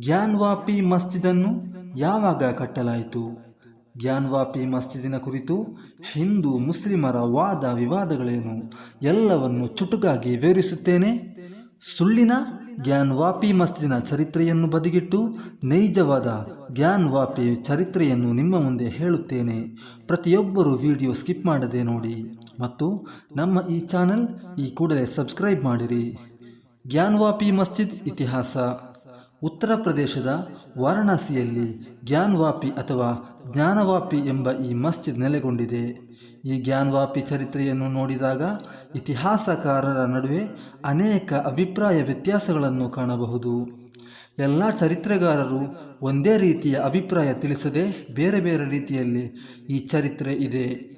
ಗ್ಯಾನ್ವಾಪಿ ಮಸ್ಜಿದನ್ನು ಯಾವಾಗ ಕಟ್ಟಲಾಯಿತು? ಗ್ಯಾನ್ವಾಪಿ ಮಸ್ಜಿದಿನ ಕುರಿತು ಹಿಂದೂ ಮುಸ್ಲಿಮರ ವಾದ ವಿವಾದಗಳೇನು? ಎಲ್ಲವನ್ನು ಚುಟುಕಾಗಿ ವಿವರಿಸುತ್ತೇನೆ. ಸುಳ್ಳಿನ ಗ್ಯಾನ್ವಾಪಿ ಮಸ್ಜಿದಿನ ಚರಿತ್ರೆಯನ್ನು ಬದಿಗಿಟ್ಟು ನೈಜವಾದ ಗ್ಯಾನ್ವಾಪಿ ಚರಿತ್ರೆಯನ್ನು ನಿಮ್ಮ ಮುಂದೆ ಹೇಳುತ್ತೇನೆ. ಪ್ರತಿಯೊಬ್ಬರು ವಿಡಿಯೋ ಸ್ಕಿಪ್ ಮಾಡದೆ ನೋಡಿ. ಮತ್ತು ನಮ್ಮ ಈ ಚಾನೆಲ್ ಈ ಕೂಡಲೇ ಸಬ್ಸ್ಕ್ರೈಬ್ ಮಾಡಿರಿ. ಗ್ಯಾನ್ವಾಪಿ ಮಸ್ಜಿದ್ ಇತಿಹಾಸ. ಉತ್ತರ ಪ್ರದೇಶದ ವಾರಣಾಸಿಯಲ್ಲಿ ಜ್ಞಾನ್ವಾಪಿ ಅಥವಾ ಜ್ಞಾನವಾಪಿ ಎಂಬ ಈ ಮಸ್ಜಿದ್ ನೆಲೆಗೊಂಡಿದೆ. ಈ ಜ್ಞಾನ್ವಾಪಿ ಚರಿತ್ರೆಯನ್ನು ನೋಡಿದಾಗ ಇತಿಹಾಸಕಾರರ ನಡುವೆ ಅನೇಕ ಅಭಿಪ್ರಾಯ ವ್ಯತ್ಯಾಸಗಳನ್ನು ಕಾಣಬಹುದು. ಎಲ್ಲ ಚರಿತ್ರೆಗಾರರು ಒಂದೇ ರೀತಿಯ ಅಭಿಪ್ರಾಯ ತಿಳಿಸದೆ ಬೇರೆ ಬೇರೆ ರೀತಿಯಲ್ಲಿ ಈ ಚರಿತ್ರೆ ಇದೆ.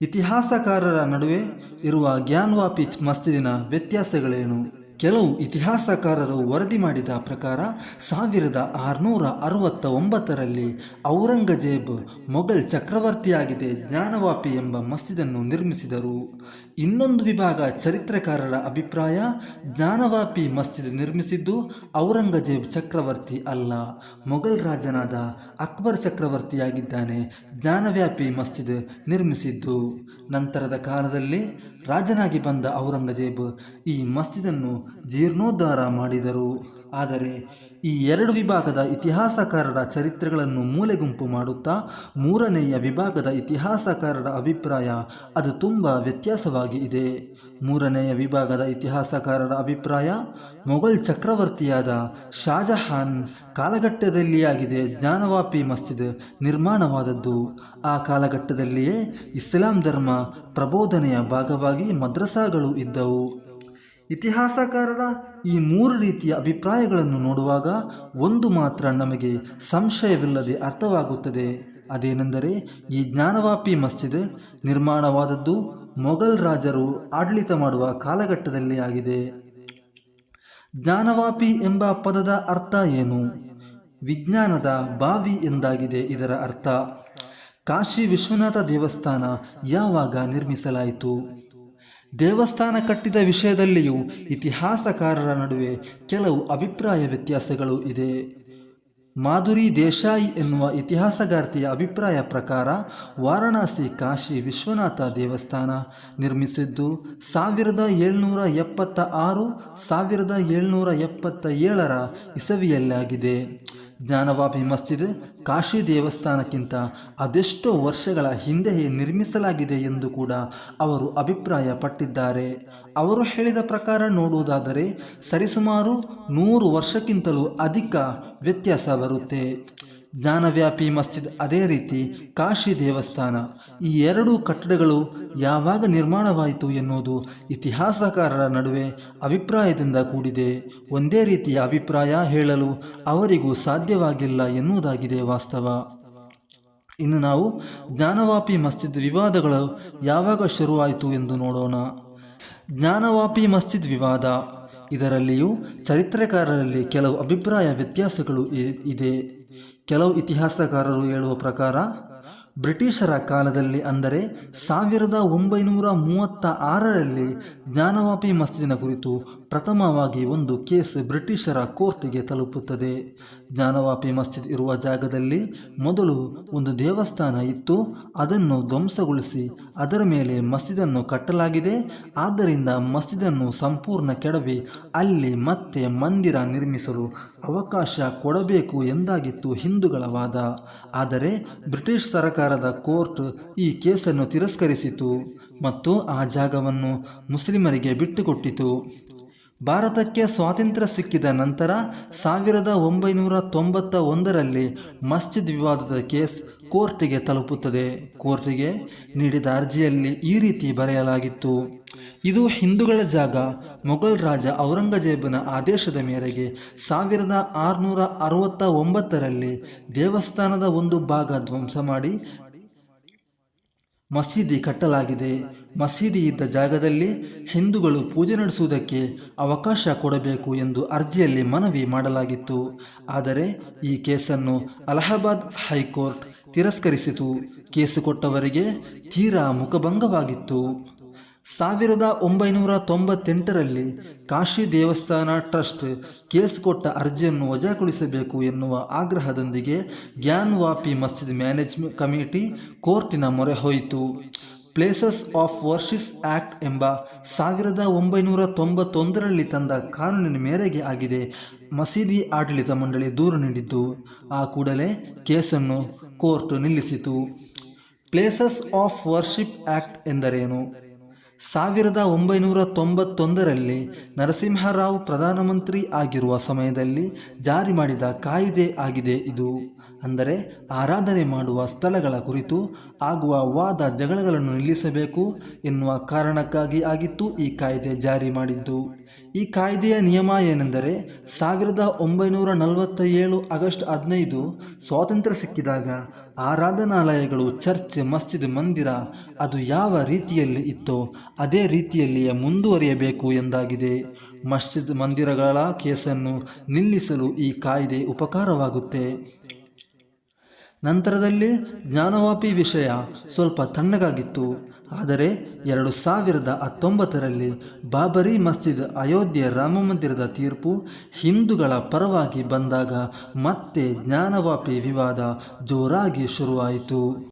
ಇತಿಹಾಸಕಾರರ ನಡುವೆ ಇರುವ ಗ್ಯಾನ್ವಾಪಿ ಮಸ್ಜಿದಿನ ವ್ಯತ್ಯಾಸಗಳೇನು? ಕೆಲವು ಇತಿಹಾಸಕಾರರು ವರದಿ ಮಾಡಿದ ಪ್ರಕಾರ ಸಾವಿರದ ಆರುನೂರ ಅರವತ್ತ ಒಂಬತ್ತರಲ್ಲಿ ಔರಂಗಜೇಬ್ ಮೊಘಲ್ ಚಕ್ರವರ್ತಿಯಾಗಿದೆ ಜ್ಞಾನವಾಪಿ ಎಂಬ ಮಸ್ಜಿದನ್ನು ನಿರ್ಮಿಸಿದರು. ಇನ್ನೊಂದು ವಿಭಾಗ ಚರಿತ್ರಕಾರರ ಅಭಿಪ್ರಾಯ, ಜ್ಞಾನವಾಪಿ ಮಸ್ಜಿದ್ ನಿರ್ಮಿಸಿದ್ದು ಔರಂಗಜೇಬ್ ಚಕ್ರವರ್ತಿ ಅಲ್ಲ, ಮೊಘಲ್ ರಾಜನಾದ ಅಕ್ಬರ್ ಚಕ್ರವರ್ತಿಯಾಗಿದ್ದಾನೆ, ಜ್ಞಾನವ್ಯಾಪಿ ಮಸ್ಜಿದ್ ನಿರ್ಮಿಸಿದ್ದು. ನಂತರದ ಕಾಲದಲ್ಲಿ ರಾಜನಾಗಿ ಬಂದ ಔರಂಗಜೇಬ್ ಈ ಮಸ್ಜಿದನ್ನು ಜೀರ್ಣೋದ್ಧಾರ ಮಾಡಿದರು. ಆದರೆ ಈ ಎರಡು ವಿಭಾಗದ ಇತಿಹಾಸಕಾರರ ಚರಿತ್ರೆಗಳನ್ನು ಮೂಲೆಗುಂಪು ಮಾಡುತ್ತಾ, ಮೂರನೆಯ ವಿಭಾಗದ ಇತಿಹಾಸಕಾರರ ಅಭಿಪ್ರಾಯ ಅದು ತುಂಬ ವ್ಯತ್ಯಾಸವಾಗಿ ಇದೆ. ಮೂರನೆಯ ವಿಭಾಗದ ಇತಿಹಾಸಕಾರರ ಅಭಿಪ್ರಾಯ, ಮೊಘಲ್ ಚಕ್ರವರ್ತಿಯಾದ ಶಾಜಹಾನ್ ಕಾಲಘಟ್ಟದಲ್ಲಿಯಾಗಿದೆ ಜ್ಞಾನವಾಪಿ ಮಸ್ಜಿದ್ ನಿರ್ಮಾಣವಾದದ್ದು. ಆ ಕಾಲಘಟ್ಟದಲ್ಲಿಯೇ ಇಸ್ಲಾಂ ಧರ್ಮ ಪ್ರಬೋಧನೆಯ ಭಾಗವಾಗಿ ಮದ್ರಸಾಗಳು ಇದ್ದವು. ಇತಿಹಾಸಕಾರರ ಈ ಮೂರು ರೀತಿಯ ಅಭಿಪ್ರಾಯಗಳನ್ನು ನೋಡುವಾಗ ಒಂದು ಮಾತ್ರ ನಮಗೆ ಸಂಶಯವಿಲ್ಲದೆ ಅರ್ಥವಾಗುತ್ತದೆ. ಅದೇನೆಂದರೆ, ಈ ಜ್ಞಾನವಾಪಿ ಮಸ್ಜಿದ್ ನಿರ್ಮಾಣವಾದದ್ದು ಮೊಘಲ್ ರಾಜರು ಆಡಳಿತ ಮಾಡುವ ಕಾಲಘಟ್ಟದಲ್ಲಿ ಆಗಿದೆ. ಜ್ಞಾನವಾಪಿ ಎಂಬ ಪದದ ಅರ್ಥ ಏನು? ವಿಜ್ಞಾನದ ಬಾವಿ ಎಂದಾಗಿದೆ ಇದರ ಅರ್ಥ. ಕಾಶಿ ವಿಶ್ವನಾಥ ದೇವಸ್ಥಾನ ಯಾವಾಗ ನಿರ್ಮಿಸಲಾಯಿತು? ದೇವಸ್ಥಾನ ಕಟ್ಟಿದ ವಿಷಯದಲ್ಲಿಯೂ ಇತಿಹಾಸಕಾರರ ನಡುವೆ ಕೆಲವು ಅಭಿಪ್ರಾಯ ವ್ಯತ್ಯಾಸಗಳು ಇದೆ. ಮಾಧುರಿ ದೇಶಾಯಿ ಎನ್ನುವ ಇತಿಹಾಸಗಾರ್ತಿಯ ಅಭಿಪ್ರಾಯ ಪ್ರಕಾರ ವಾರಣಾಸಿ ಕಾಶಿ ವಿಶ್ವನಾಥ ದೇವಸ್ಥಾನ ನಿರ್ಮಿಸಿದ್ದು ಸಾವಿರದ ಏಳ್ನೂರ ಎಪ್ಪತ್ತ ಆರು, ಸಾವಿರದ ಏಳ್ನೂರ ಎಪ್ಪತ್ತ ಏಳರ ಇಸವಿಯಲ್ಲಾಗಿದೆ. ಜ್ಞಾನವಾಪಿ ಮಸ್ಜಿದ್ ಕಾಶಿ ದೇವಸ್ಥಾನಕ್ಕಿಂತ ಅದೆಷ್ಟೋ ವರ್ಷಗಳ ಹಿಂದೆಯೇ ನಿರ್ಮಿಸಲಾಗಿದೆ ಎಂದು ಕೂಡ ಅವರು ಅಭಿಪ್ರಾಯ ಪಟ್ಟಿದ್ದಾರೆ ಅವರು ಹೇಳಿದ ಪ್ರಕಾರ ನೋಡುವುದಾದರೆ ಸರಿಸುಮಾರು ನೂರು ವರ್ಷಕ್ಕಿಂತಲೂ ಅಧಿಕ ವ್ಯತ್ಯಾಸ ಬರುತ್ತೆ. ಜ್ಞಾನವ್ಯಾಪಿ ಮಸ್ಜಿದ್ ಅದೇ ರೀತಿ ಕಾಶಿ ದೇವಸ್ಥಾನ. ಈ ಎರಡೂ ಕಟ್ಟಡಗಳು ಯಾವಾಗ ನಿರ್ಮಾಣವಾಯಿತು ಎನ್ನುವುದು ಇತಿಹಾಸಕಾರರ ನಡುವೆ ಅಭಿಪ್ರಾಯದಿಂದ ಕೂಡಿದೆ. ಒಂದೇ ರೀತಿಯ ಅಭಿಪ್ರಾಯ ಹೇಳಲು ಅವರಿಗೂ ಸಾಧ್ಯವಾಗಿಲ್ಲ ಎನ್ನುವುದಾಗಿದೆ ವಾಸ್ತವ. ಇನ್ನು ನಾವು ಜ್ಞಾನವಾಪಿ ಮಸ್ಜಿದ್ ವಿವಾದಗಳು ಯಾವಾಗ ಶುರುವಾಯಿತು ಎಂದು ನೋಡೋಣ. ಜ್ಞಾನವಾಪಿ ಮಸ್ಜಿದ್ ವಿವಾದ. ಇದರಲ್ಲಿಯೂ ಚರಿತ್ರೆಕಾರರಲ್ಲಿ ಕೆಲವು ಅಭಿಪ್ರಾಯ ವ್ಯತ್ಯಾಸಗಳು ಇದೆ. ಕೆಲವು ಇತಿಹಾಸಕಾರರು ಹೇಳುವ ಪ್ರಕಾರ ಬ್ರಿಟಿಷರ ಕಾಲದಲ್ಲಿ ಅಂದರೆ ಸಾವಿರದ ಒಂಬೈನೂರ ಮೂವತ್ತ ಆರರಲ್ಲಿ ಜ್ಞಾನವಾಪಿ ಮಸ್ಜಿದಿನ ಕುರಿತು ಪ್ರಥಮವಾಗಿ ಒಂದು ಕೇಸ್ ಬ್ರಿಟಿಷರ ಕೋರ್ಟ್ಗೆ ತಲುಪುತ್ತದೆ. ಜ್ಞಾನವಾಪಿ ಮಸ್ಜಿದ್ ಇರುವ ಜಾಗದಲ್ಲಿ ಮೊದಲು ಒಂದು ದೇವಸ್ಥಾನ ಇತ್ತು. ಅದನ್ನು ಧ್ವಂಸಗೊಳಿಸಿ ಅದರ ಮೇಲೆ ಮಸ್ಜಿದನ್ನು ಕಟ್ಟಲಾಗಿದೆ. ಆದ್ದರಿಂದ ಮಸ್ಜಿದನ್ನು ಸಂಪೂರ್ಣ ಕೆಡವಿ, ಅಲ್ಲಿ ಮತ್ತೆ ಮಂದಿರ ನಿರ್ಮಿಸಲು ಅವಕಾಶ ಕೊಡಬೇಕು ಎಂದಾಗಿತ್ತು ಹಿಂದೂಗಳ ವಾದ. ಆದರೆ ಬ್ರಿಟಿಷ್ ಸರಕಾರದ ಕೋರ್ಟ್ ಈ ಕೇಸನ್ನು ತಿರಸ್ಕರಿಸಿತು ಮತ್ತು ಆ ಜಾಗವನ್ನು ಮುಸ್ಲಿಮರಿಗೆ ಬಿಟ್ಟುಕೊಟ್ಟಿತು. ಭಾರತಕ್ಕೆ ಸ್ವಾತಂತ್ರ್ಯ ಸಿಕ್ಕಿದ ನಂತರ ಸಾವಿರದ ಒಂಬೈನೂರ ತೊಂಬತ್ತ ಒಂದರಲ್ಲಿ ಮಸ್ಜಿದ್ ವಿವಾದದ ಕೇಸ್ ಕೋರ್ಟಿಗೆ ತಲುಪುತ್ತದೆ. ಕೋರ್ಟಿಗೆ ನೀಡಿದ ಅರ್ಜಿಯಲ್ಲಿ ಈ ರೀತಿ ಬರೆಯಲಾಗಿತ್ತು. ಇದು ಹಿಂದೂಗಳ ಜಾಗ, ಮೊಘಲ್ ರಾಜ ಔರಂಗಜೇಬನ ಆದೇಶದ ಮೇರೆಗೆ ಸಾವಿರದ ಆರುನೂರ ಅರವತ್ತ ಒಂಬತ್ತರಲ್ಲಿ ದೇವಸ್ಥಾನದ ಒಂದು ಭಾಗ ಧ್ವಂಸ ಮಾಡಿ ಮಸೀದಿ ಕಟ್ಟಲಾಗಿದೆ. ಮಸೀದಿ ಇದ್ದ ಜಾಗದಲ್ಲಿ ಹಿಂದೂಗಳು ಪೂಜೆ ನಡೆಸುವುದಕ್ಕೆ ಅವಕಾಶ ಕೊಡಬೇಕು ಎಂದು ಅರ್ಜಿಯಲ್ಲಿ ಮನವಿ ಮಾಡಲಾಗಿತ್ತು. ಆದರೆ ಈ ಕೇಸನ್ನು ಅಲಹಾಬಾದ್ ಹೈಕೋರ್ಟ್ ತಿರಸ್ಕರಿಸಿತು. ಕೇಸು ಕೊಟ್ಟವರಿಗೆ ತೀರಾ ಮುಖಭಂಗವಾಗಿತ್ತು. ಸಾವಿರದ ಒಂಬೈನೂರ ತೊಂಬತ್ತೆಂಟರಲ್ಲಿ ಕಾಶಿ ದೇವಸ್ಥಾನ ಟ್ರಸ್ಟ್ ಕೇಸ್ ಕೊಟ್ಟ ಅರ್ಜಿಯನ್ನು ವಜಾಗೊಳಿಸಬೇಕು ಎನ್ನುವ ಆಗ್ರಹದೊಂದಿಗೆ ಗ್ಯಾನ್ವಾಪಿ ಮಸ್ಜಿದ್ ಮ್ಯಾನೇಜ್ಮೆಂಟ್ ಕಮಿಟಿ ಕೋರ್ಟಿನ ಮೊರೆ ಹೋಯಿತು. ಪ್ಲೇಸಸ್ ಆಫ್ ವರ್ಷಿಸ್ ಆಕ್ಟ್ ಎಂಬ ಸಾವಿರದ ಒಂಬೈನೂರ ತೊಂಬತ್ತೊಂದರಲ್ಲಿ ತಂದ ಕಾನೂನಿನ ಮೇರೆಗೆ ಆಗಿದೆ. ಮಸೀದಿ ಆಡಳಿತ ಮಂಡಳಿ ದೂರು ನೀಡಿದ್ದು, ಆ ಕೂಡಲೇ ಕೇಸನ್ನು ಕೋರ್ಟ್ ನಿಲ್ಲಿಸಿತು. ಪ್ಲೇಸಸ್ ಆಫ್ ವರ್ಷಿಪ್ ಆಕ್ಟ್ ಎಂದರೇನು? ಸಾವಿರದ ಒಂಬೈನೂರ ತೊಂಬತ್ತೊಂದರಲ್ಲಿ ನರಸಿಂಹರಾವ್ ಪ್ರಧಾನಮಂತ್ರಿ ಆಗಿರುವ ಸಮಯದಲ್ಲಿ ಜಾರಿ ಮಾಡಿದ ಕಾಯಿದೆ ಆಗಿದೆ ಇದು. ಅಂದರೆ ಆರಾಧನೆ ಮಾಡುವ ಸ್ಥಳಗಳ ಕುರಿತು, ಆಗುವ ವಾದ ಜಗಳಗಳನ್ನು ನಿಲ್ಲಿಸಬೇಕು ಎನ್ನುವ ಕಾರಣಕ್ಕಾಗಿ ಆಗಿತ್ತು ಈ ಕಾಯ್ದೆ ಜಾರಿ ಮಾಡಿದ್ದು. ಈ ಕಾಯ್ದೆಯ ನಿಯಮ ಏನೆಂದರೆ, ಸಾವಿರದ ಒಂಬೈನೂರ ನಲವತ್ತ ಏಳು ಆಗಸ್ಟ್ ಹದಿನೈದು ಸ್ವಾತಂತ್ರ್ಯ ಸಿಕ್ಕಿದಾಗ ಆರಾಧನಾಲಯಗಳು, ಚರ್ಚ್, ಮಸ್ಜಿದ್, ಮಂದಿರ ಅದು ಯಾವ ರೀತಿಯಲ್ಲಿ ಇತ್ತೋ ಅದೇ ರೀತಿಯಲ್ಲಿಯೇ ಮುಂದುವರಿಯಬೇಕು ಎಂದಾಗಿದೆ. ಮಸ್ಜಿದ್ ಮಂದಿರಗಳ ಕೇಸನ್ನು ನಿಲ್ಲಿಸಲು ಈ ಕಾಯ್ದೆ ಉಪಕಾರವಾಗುತ್ತೆ. ನಂತರದಲ್ಲಿ ಜ್ಞಾನವಾಪಿ ವಿಷಯ ಸ್ವಲ್ಪ ತಣ್ಣಗಾಗಿತ್ತು. ಆದರೆ ಎರಡು ಸಾವಿರದ ಹತ್ತೊಂಬತ್ತರಲ್ಲಿ ಬಾಬರಿ ಮಸ್ಜಿದ್ ಅಯೋಧ್ಯೆ ರಾಮ ಮಂದಿರದ ತೀರ್ಪು ಹಿಂದೂಗಳ ಪರವಾಗಿ ಬಂದಾಗ ಮತ್ತೆ ಜ್ಞಾನವಾಪಿ ವಿವಾದ ಜೋರಾಗಿ ಶುರುವಾಯಿತು.